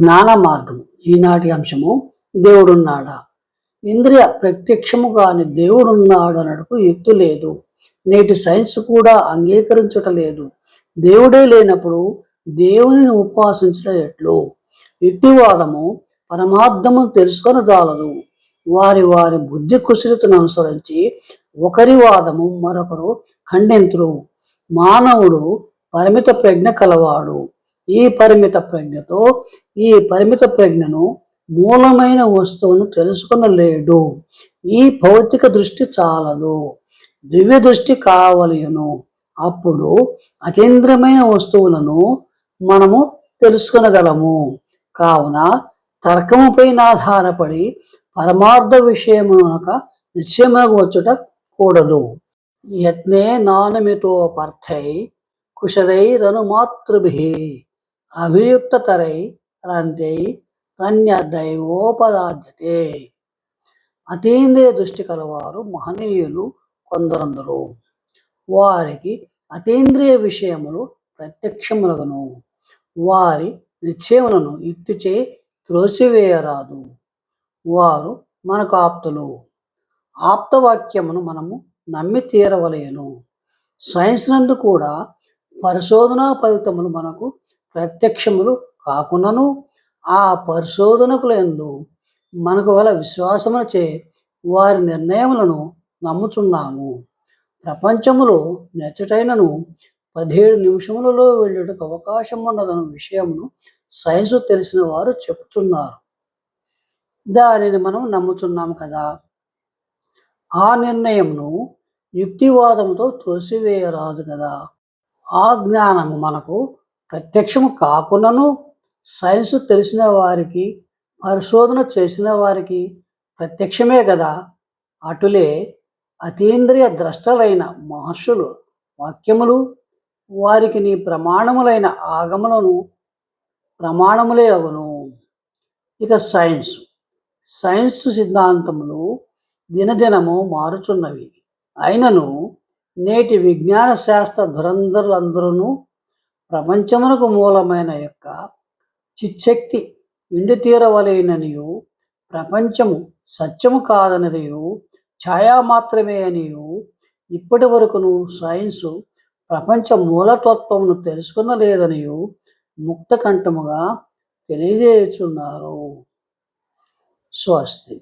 జ్ఞాన మార్గము ఈనాటి అంశము దేవుడున్నాడా? ఇంద్రియ ప్రత్యక్షము కాని దేవుడున్నాడు అనడుకు యుక్తి లేదు. నేటి సైన్స్ కూడా అంగీకరించుట లేదు. దేవుడే లేనప్పుడు దేవునిని ఉపాసించడం ఎట్లు? యుక్తివాదము పరమార్థము తెలుసుకొని చాలదు వారి వారి బుద్ధి కుశలితను అనుసరించి ఒకరి వాదము మరొకరు ఖండింతురు. మానవుడు పరిమిత ప్రజ్ఞ కలవాడు. ఈ పరిమిత ప్రజ్ఞతో ఈ పరిమిత ప్రజ్ఞను మూలమైన వస్తువును తెలుసుకునలేడు. ఈ భౌతిక దృష్టి చాలదు. దివ్య దృష్టి కావలయును. అప్పుడు అతీంద్రమైన వస్తువులను మనము తెలుసుకొనగలము. కావున తర్కముపైన ఆధారపడి పరమార్థ విషయమునక నిశ్చయమునకు వచ్చుట కూడదు. యత్నే నానమితో పర్థై కుశలైరనుమాతృభి అభియుక్తతరై రంతై రన్య దైవోపదాద్యతే అతీంద్రియ దృష్టి కలవారు మహనీయులు కొందరందరు. వారికి అతీంద్రియ విషయములు ప్రత్యక్షములగను. వారి నిశ్చయములను యుక్తిచే త్రోసివేయరాదు. వారు మనకు ఆప్తులు. ఆప్తవాక్యమును మనము నమ్మి తీరవలేను. సైన్స్ నందు కూడా పరిశోధనా ఫలితములు మనకు ప్రత్యక్షములు కాకున్నను ఆ పరిశోధనకులందు మనకు గల విశ్వాసమున చే వారి నిర్ణయములను నమ్ముచున్నాము. ప్రపంచములో నెచ్చటైనను పదిహేడు నిమిషములలో వెళ్ళుటకు అవకాశం ఉన్నదన్న విషయమును సైన్స్ తెలిసిన వారు చెప్తున్నారు దానిని మనం నమ్ముతున్నాము కదా. ఆ నిర్ణయమును యుక్తివాదముతో త్రోసివేయరాదు కదా. ఆ జ్ఞానము మనకు ప్రత్యక్షము కాకున్నను సైన్స్ తెలిసిన వారికి పరిశోధన చేసిన వారికి ప్రత్యక్షమే కదా అటులే అతీంద్రియ ద్రష్టలైన మహర్షులు వాక్యములు వారికి నీ ప్రమాణములైన ఆగములను ప్రమాణములే అగును ఇక సైన్స్. సైన్స్ సిద్ధాంతములు దినదినము మారుచున్నవి. అయినను నేటి విజ్ఞాన శాస్త్ర ధురంధరులందరూ ప్రపంచమునకు మూలమైన యొక్క చిచ్చక్తి ఇండి తీరవలేననియు ప్రపంచము సత్యము కాదనదియు ఛాయా మాత్రమే అనియు ఇప్పటి వరకును సైన్సు ప్రపంచ మూలతత్వమును తెలుసుకునలేదనియు ముక్త కంఠముగా తెలియజేయుచున్నారు. స్వస్తి.